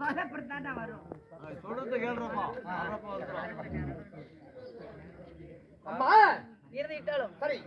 அப்படித்தான்டா வரும். சொல்றது கேள்றப்பா. வரப்பா வந்துடும் அம்மா. இருந்துட்டாலும் சரி.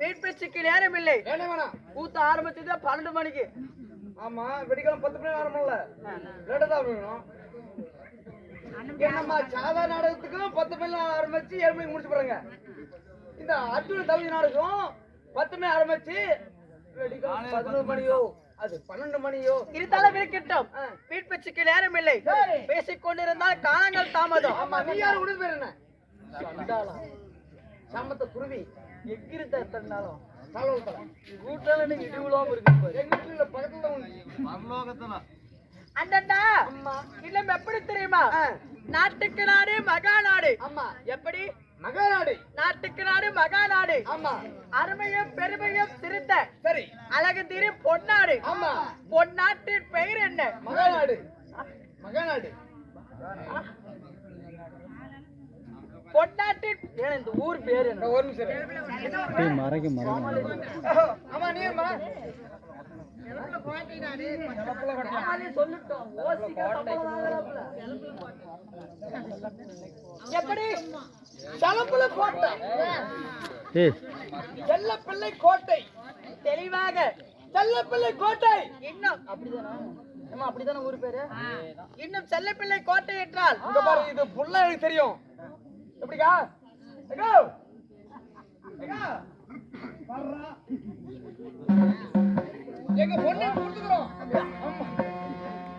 வீட்பேச்சுக்கு நேரம் இல்லை. வேணே வேணாம். கூத்த ஆரம்பிச்சது பன்னெண்டு மணிக்கு. ஆமா வெடிக்கலாம் பத்து மணி ஆரம்பம்ல லேட்டா தான் வேணும் என்னம்மா சாதா நாடகத்துக்கும் பத்து மணி ஆரம்பிச்சு ஏழு மணிக்கு முடிச்சு போறாங்க. இந்த அர்ஜுன தகுதி நாடகம் பத்து மணி ஆரம்பிச்சு வெடிக்கலாம் பதினோரு மணியோ. அது பன்னெண்டு மணியோ? இருந்தாலும் இருக்கட்டும். வீட்பேச்சுக்கு நேரம் இல்லை. பேசிக் கொண்டிருந்தால் காலங்கள் தாமதம். ஆமா நீ பேர் என்ன? சமத்த குருவி. எங்கிருந்த கூட்டால நீங்க இடிவுலாம இருக்கு பாரு. எங்க வீட்டுல பக்கத்துல தான் உண்டு பரலோகத்துல. அண்ணா அம்மா. இல்லம் எப்படி தெரியுமா? நாட்டுக்கு நாடு மகா நாடு. ஆமா. எப்படி? மகாநாடு. நாட்டுக்கு நாடு மகா நாடு ஆமா. அருமையும் பெருமையும் திருத்த சரி. அழகு திரு பொன்னாடு. ஆமா. பொன்னாட்டின் பெயர் என்ன? மகாநாடு. மகாநாடு. பொன்னாட்டின் ஏன் இந்த ஊர் பேர் என்ன? ஒரு நிமிஷம் இரு. ஆமா நீ எப்படி? தலப்புல கோட்டை. செல்ல பிள்ளை கோட்டை. தெளிவாக. செல்ல பிள்ளை கோட்டை. இன்னும். அப்படிதானா? அப்படிதானே ஊர் பேரு? இன்னும் செல்லப்பிள்ளை கோட்டை என்றால் இங்க பாரு இது புள்ள எனக்கு தெரியும். எப்படிக்கா?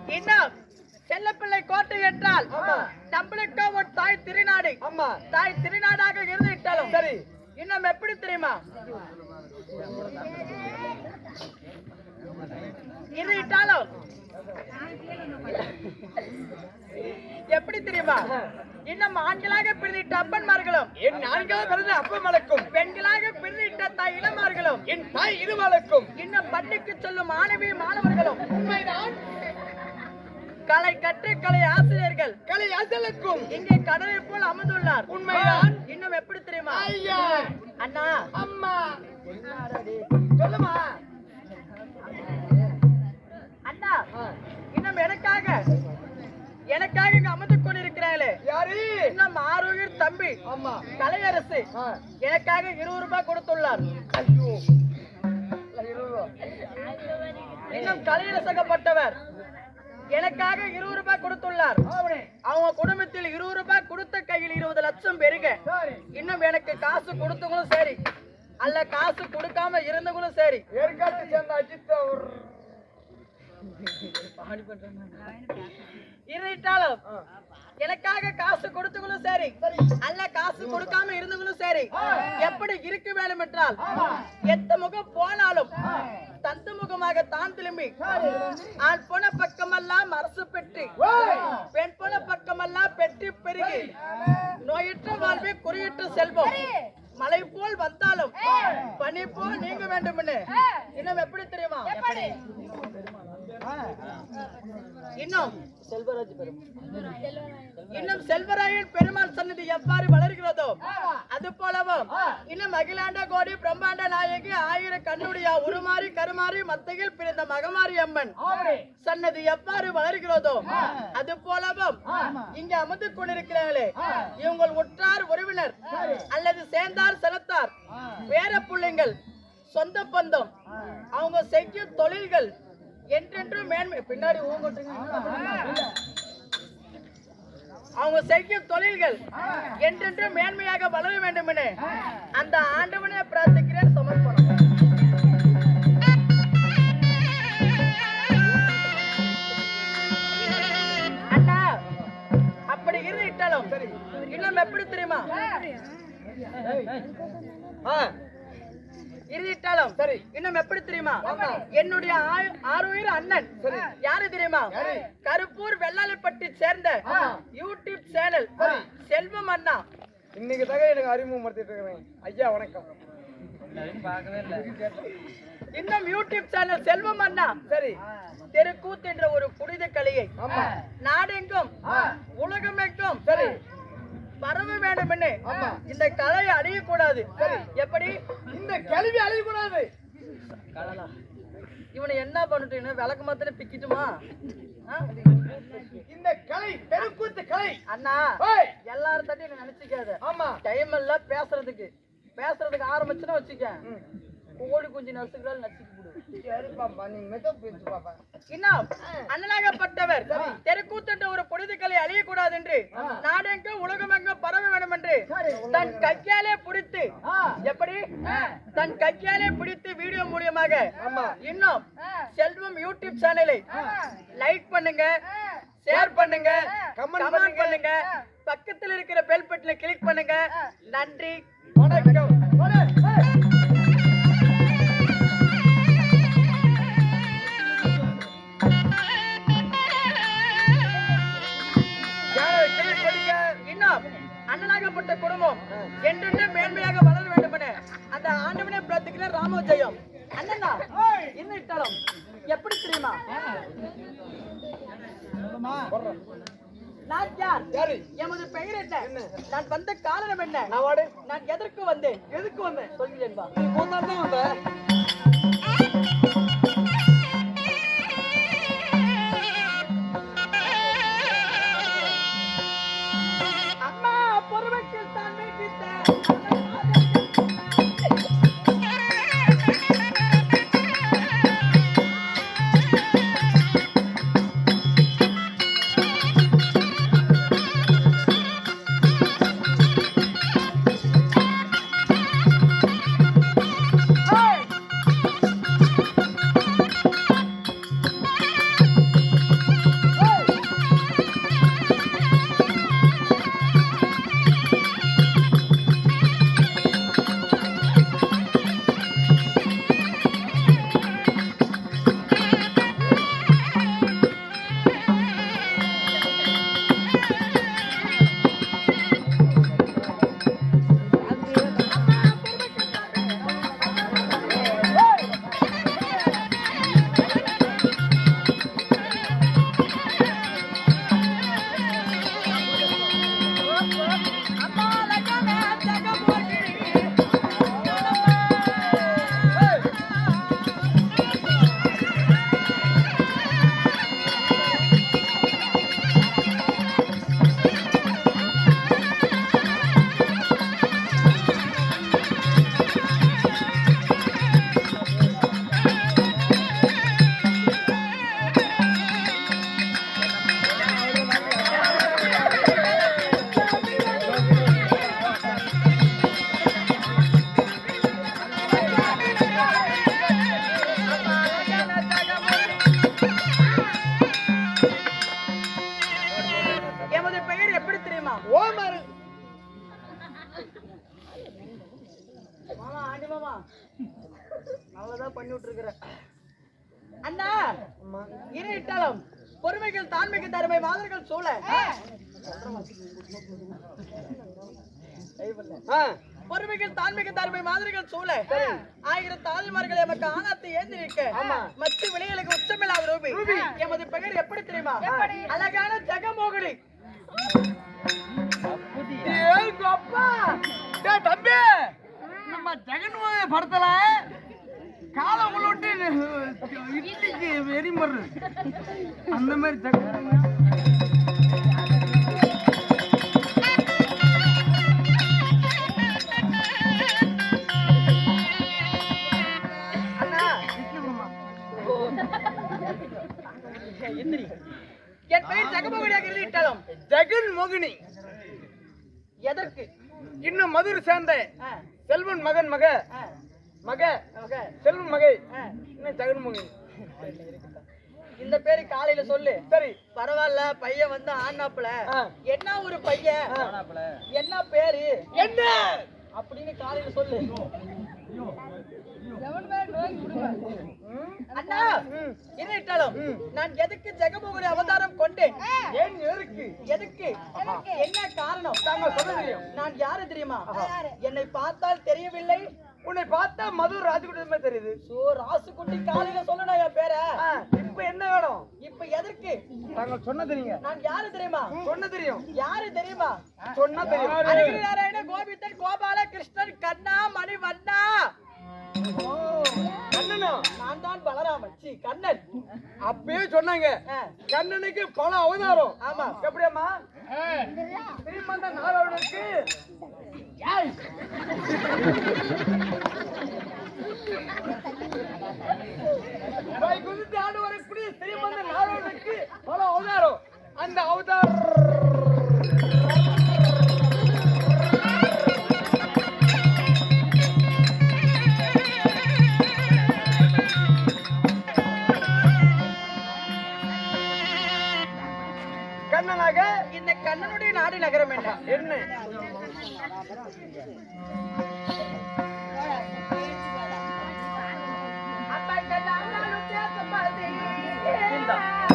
இன்னும் செல்லப்பிள்ளை கோட்டை என்றால். நம்மளுக்கு ஒரு தாய் திருநாடு. தாய் திருநாடாக இருந்துவிட்டாலும் சரி. இன்னும் எப்படி தெரியுமா? இருந்துவிட்டாலும் எப்படி தெரியுமா? இன்னும் ஆண்களாக பிரிந்திட்ட அப்பன்மார்களும் என் நான்காவது பிறந்த அப்ப மலக்கும் பெண்களாக பிரிந்திட்ட தாய் இளமார்களும் என் தாய் இரு மலக்கும் இன்னும் பள்ளிக்கு செல்லும் மாணவி மாணவர்களும் உண்மைதான். கலை கற்று கலை ஆசிரியர்கள் கலை அசலுக்கும் இங்கே கடலை போல் அமர்ந்துள்ளார். உண்மைதான். இன்னும் எப்படி தெரியுமா? ஐயா. அண்ணா. அம்மா. சொல்லுமா? இன்னும் எனக்காக. எனக்காக இங்க அமர்ந்து கொண்டிருக்கிறாங்களே யாரு? இன்னும் ஆரோக்கியர் தம்பி. ஆமா. கலையரசு. எனக்காக இருபது ரூபாய் கொடுத்துள்ளார். இன்னும் கலையரசகப்பட்டவர் எனக்காக இருபது ரூபாய் கொடுத்துள்ளார். அவங்க குடும்பத்தில் இருபது ரூபாய் கொடுத்த கையில் இருபது லட்சம் பெருக. சரி. இன்னும் எனக்கு காசு கொடுத்தவங்களும் சரி. அல்ல காசு கொடுக்காம இருந்தவங்களும் சரி. ஏற்காட்டு சேர்ந்த அஜித் அவர் இருட்டாலும் எனக்காக காசு கொடுத்தவங்களும் சரி அல்ல காசு கொடுக்காம இருந்தவங்களும் சரி எப்படி இருக்க வேண்டும் என்றால் எத்த முகம் போனாலும் தந்த முகமாக தான் திரும்பி ஆண் போன பக்கமெல்லாம் அரசு பெற்று பெண் போன பக்கமெல்லாம் பெற்று பெருகி நோயற்ற வாழ்வே குறியிட்டு செல்வம். மலை போல் வந்தாலும் பனி போல் நீங்க வேண்டும் இன்னும் எப்படி தெரியுமா? இன்னும்? செல்வராஜ் இன்னும் செல்வராயன் பெருமாள் சன்னதி எவ்வாறு வளர்கிறதோ அது போலவும் இன்னும் அகிலாண்ட கோடி பிரம்மாண்ட நாயகி ஆயிரம் கண்ணுடைய உருமாறி கருமாறி மத்தையில் பிறந்த மகமாரி அம்மன் சன்னதி எவ்வாறு வளர்கிறதோ அது போலவும் இங்க அமர்ந்து கொண்டிருக்கிறார்களே இவங்கள் உற்றார் உறவினர் அல்லது சேர்ந்தார் செலுத்தார். வேற பிள்ளைங்கள் சொந்த பந்தம் அவங்க செய்யும் தொழில்கள் என்றென்றும் மேன்மை. பின்னாடி ஊங்கட்டுங்க அவங்க செய்யும் தொழில்கள் என்றென்றும் மேன்மையாக வளர வேண்டும் என அந்த ஆண்டவனே பிரார்த்திக்கிறேன் சமர்ப்பணம். அண்ணா அப்படி இருந்துட்டாலும் இன்னும் எப்படி தெரியுமா? ஆ, இருந்துட்டாலும் சரி. இன்னும் எப்படி தெரியுமா? என்னுடைய ஆறுயிர் அண்ணன். யாரு தெரியுமா? கருப்பூர் வெள்ளாளப்பட்டி சேர்ந்த யூடியூப் சேனல். செல்வம் அண்ணா. இன்னைக்கு தக எனக்கு அறிமுகப்படுத்திட்டு இருக்கிறேன். ஐயா வணக்கம். இன்னும் யூடியூப் சேனல் செல்வம் அண்ணா. சரி. தெருக்கூத்து என்ற ஒரு புனித கலையை நாடெங்கும். உலகமெங்கும் சரி. பரவ வேண்டும் என்று. இந்த கலையை அழியக்கூடாது. எப்படி? இந்த கேள்வி அழியக்கூடாது. இவனை என்ன பண்ணிட்டு விளக்கு மாத்திரம் பிக்கிட்டுமா? ஆ? கலை தெருக்கூத்து கலை. அண்ணா எல்லாரும் தட்டி நினைச்சுக்காத. ஆமா. டைம் இல்ல பேசுறதுக்கு. பேசுறதுக்கு ஆரம்பிச்சுன்னா வச்சுக்க கோழி குஞ்சு நசுக்கிறாள் நசுக்கி அண்ணனாகப்பட்டவர். தெருக்கூத்துன்ற ஒரு பொழுதுகளை அழியக்கூடாது என்று நாடெங்க உலகமெங்க பரவ வேண்டும் என்று தன் கையாலே பிடித்து எப்படி? தன் கையாலே பிடித்து வீடியோ மூலியமாக இன்னும் செல்வம் யூடியூப் சேனலை லைக் பண்ணுங்க ஷேர் பண்ணுங்க கமெண்ட் பண்ணுங்க. பக்கத்துல இருக்கிற பெல் பட்டனை கிளிக் பண்ணுங்க. நன்றி. வணக்கம். அண்ணனாகப்பட்ட குடும்பம். என்றென்று மேன்மையாக வளர வேண்டும் என அந்த ஆண்டவனை பிரார்த்திக்கிற ராமோஜயம் அண்ணனா இன்னும் இட்டாலும்? எப்படி தெரியுமா? நான் யார்? எமது பெயர் என்ன? நான் வந்த காரணம் என்ன? நான் வாடு. நான் எதற்கு வந்தேன்? எதுக்கு வந்தேன்? சொல்கிறேன் தாண்மைக்கு தருமை மாதர்கள் சூழ. பொறுமைகள் தாண்மைக்கு தருமை மாதிரிகள் சூழ. ஆயிரம் தாழ்மார்கள் எமக்கு ஆணாத்தை ஏந்தி நிற்க மற்ற விலைகளுக்கு உச்சமில்லாத ரூபி. எமது பெயர் எப்படி தெரியுமா? அழகான ஜெகமோகினி. தம்பி. நம்ம ஜெகன்மோகன் படத்துல காலை உள்ளிட்டு இட்லிக்கு வெறிமரு அந்த மாதிரி எந்திரி என் பெயர் ஜெகமோகினியாக இட்டாலும் ஜெகன் மோகினி எதற்கு? இன்னும் மதுரை சேர்ந்த செல்வன் மகன் மக மக ஓகே. செல்வன் மகை. ஜெகன் மோகினி இந்த பேரு காலையில சொல்லு. சரி. பரவாயில்ல பையன் வந்து ஆனாப்புல. என்ன ஒரு பையன்? என்ன பேரு? என்ன? அப்படின்னு காலையில சொல்லு. அண்ணா இருட்டாலும் நான் எதுக்கு ஜெகமோகனி அவதாரம் கொண்டேன்? ஏன் எருக்கு எதுக்கு? என்ன காரணம்? நான் யாரு தெரியுமா? என்னை பார்த்தால் தெரியவில்லை. உன்னை பார்த்தா மது ராஜகுடி தெரியுது. சோ ராசுக்குட்டி காலையில சொல்லணும் என் பேர. இப்ப என்ன வேணும்? இப்ப எதற்கு? தாங்கள் சொன்ன தெரியுங்க நான் யாரு தெரியுமா? சொன்ன தெரியும். யாரு தெரியுமா? சொன்னா தெரியும். அழகிரி நாராயண கோபித்தன் கோபால கிருஷ்ணன் கண்ணா மணி வண்ணா. நான் தான் பலராமன். சி கண்ணன். அப்பயே சொன்னாங்க. கண்ணனுக்கு பல அவதாரம். ஆமா. எப்படியாம்மா? ஸ்ரீமந்த நாராயணனுக்கு குதித்து ஆண்டு வரக்கூடிய ஸ்ரீமந்த நாராயணனுக்கு பல அவதாரம் அந்த அவதார். கண்ணனாக இந்த கண்ணனுடைய நாடு நகரம் என்ன? என்ன? என்னுடைய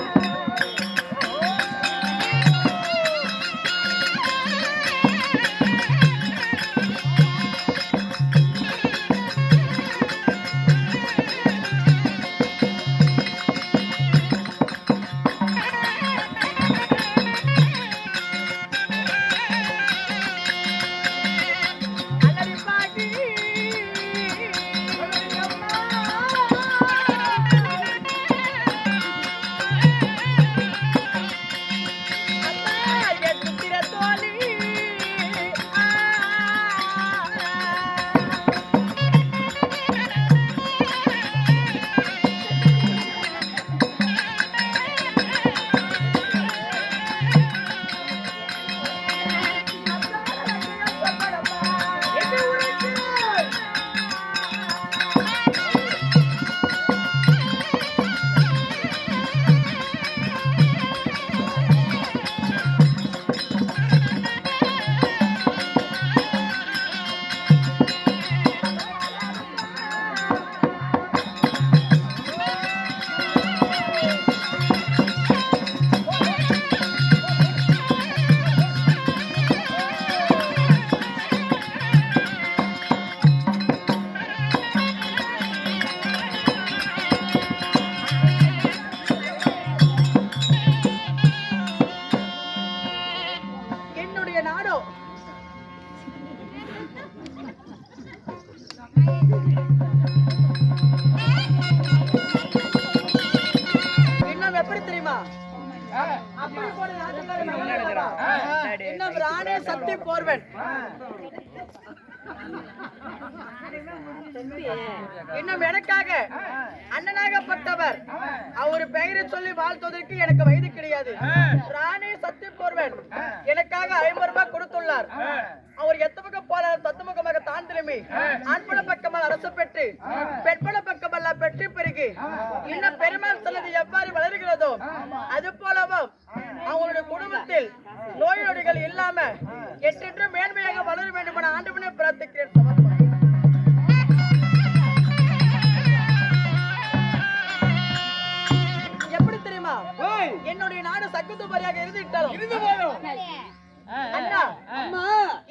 இன்னும் எனக்காக அண்ணனாகப்பட்டவர். அவர் பெயரை சொல்லி வாழ்த்துவதற்கு எனக்கு வயது கிடையாது. ராணி சத்தி போர்வன் எனக்காக ஐம்பது ரூபாய் கொடுத்துள்ளார். அவர் எத்த பக்கம் போல தத்துமுகமாக தான் திரும்பி பக்கமாக அரசு பெற்று பெண்புல பக்கமெல்லாம் பெற்று பெருகி இன்னும் பெருமாள் சொல்லது எவ்வாறு வளர்கிறதோ அது போலவும் அவங்களுடைய குடும்பத்தில் நோய் நொடிகள் இல்லாம என்றென்றும் மேன்மையாக வளர வேண்டும் என ஆண்டுமனே பிரார்த்திக்கிறேன். சமர்ப்பணம். எப்படி தெரியுமா? என்னுடைய நாடு சக்குத்துபரியாக இருந்துட்டாலும் இருந்து போதும் அண்ணா அம்மா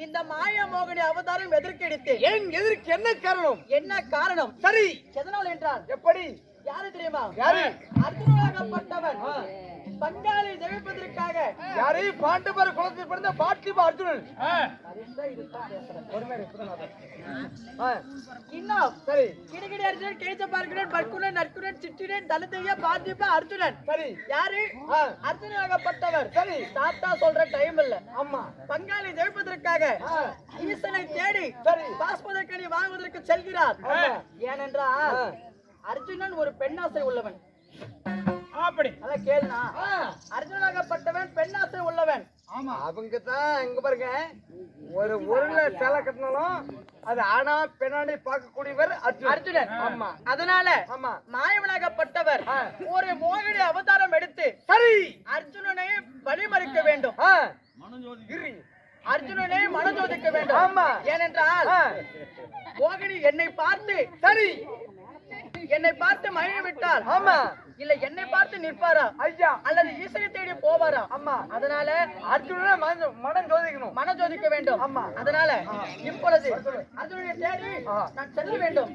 இந்த மாயா மோகினி அவதாரம் எதிர்க்கெடுத்து ஏன் எதற்கு என்ன காரணம்? என்ன காரணம்? சரி. எதனால் என்றால் எப்படி? யாரு தெரியுமா? யாரு? அர்ஜுனாகப்பட்டவன் பங்காளி ஜெயிப்பதற்காக யாரு பாண்டவர் குலத்தில் பிறந்த பாட்டிப அர்ஜுனன். இன்னும் சரி. கிடுகிடி அர்ஜுனன் கேச பார்க்கிறேன் பர்க்குனன் நற்குனன் சிற்றினன் தனத்தைய பார்த்திப அர்ஜுனன். சரி. யாரு? அர்ஜுனாகப்பட்டவர் சரி. தாத்தா சொல்ற டைம் இல்ல. ஆமா. பங்காளி ஜெயிப்பதற்காக ஆ, ஈசனை தேடி சரி. பாஸ்பதக்கனி வாங்குவதற்கு செல்கிறார். ஏனென்றால். அர்ஜுனன் ஒரு பெண்ணாசை உள்ளவன். அப்படி. அதான் கேளுனா அர்ஜுனாகப்பட்டவன் பெண்ணாசை உள்ளவன். ஆமா. அவங்க தான் இங்க பாருங்க. ஒரு உருளை சேலை கட்டினாலும் அது ஆனா பெண்ணாடி பார்க்கக்கூடியவர் அர்ஜுன். அர்ஜுனன். ஆமா. அதனால ஆமா. மாயவனாகப்பட்டவர். ஒரு மோகினி அவதாரம் எடுத்து சரி. அர்ஜுனனை வழிமறிக்க வேண்டும். அர்ஜுனனை மனஜோதிக்க வேண்டும். ஆமா. ஏனென்றால் மோகினி என்னை பார்த்து சரி. என்னை பார்த்து மயங்கி விட்டால் ஆமா. இல்ல என்னை பார்த்து நிற்பாரா? ஐயா. அல்லது ஈசனை தேடி போவாரா? ஆமா அதனால அர்ஜுனனை மனம் மனம் ஜோதிக்கணும். மனஜோதிக்க வேண்டும். ஆமா. அதனால இப்பொழுது அர்ஜுனனை தேடி. நான் செல்ல வேண்டும்.